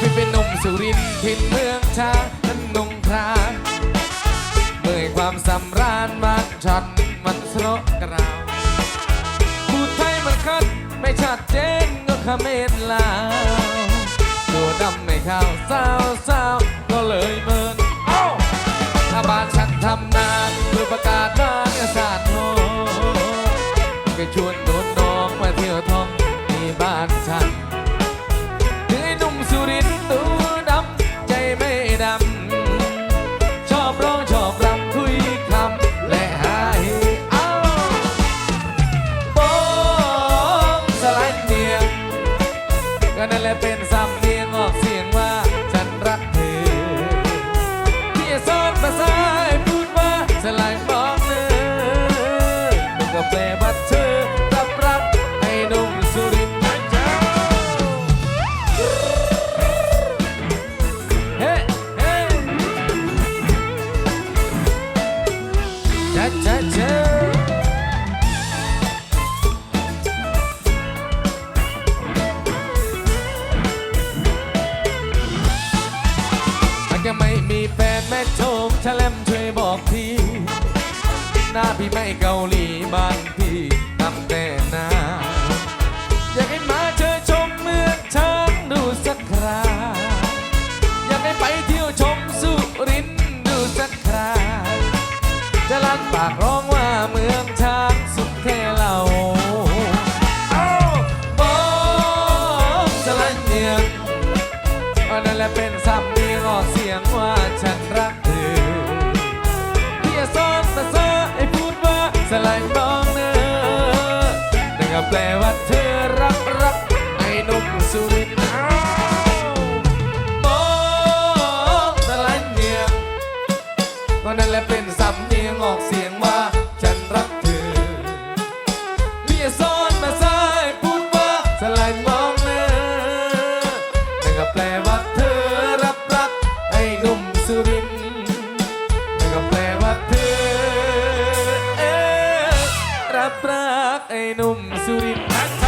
นถิ่นเมืองชางนั้นนงครานเมื่อยความสำราญบ้านฉันมันสระกราวพูดไทยมันคัดไม่ชัดเจนก็เขมรลาวตัวดำไม่เข้าเศร้าเศร้าก็เลยเมินเอ้าถ้าบ้านฉันทำนาเพื่อประกาศบ้านกษัตริย์โลก็ชวนโดนน้องมาเที่ยวท่องที่บ้านฉัน จ้าจ้าจ้ามันยังไม่มีแฟนแม่ชมชะแลมช่วยบอกที หน้าพี่ไม่เกาหลีบ้านากร้องว่าเมืองช้างสุดเท่เราเอาบอกสลันเนียงอันนั้นแหละเป็นซ้ำ รินทร์นั่นก็แปลว่าเธอรับรักไอ้หนุ่มสุรินทร์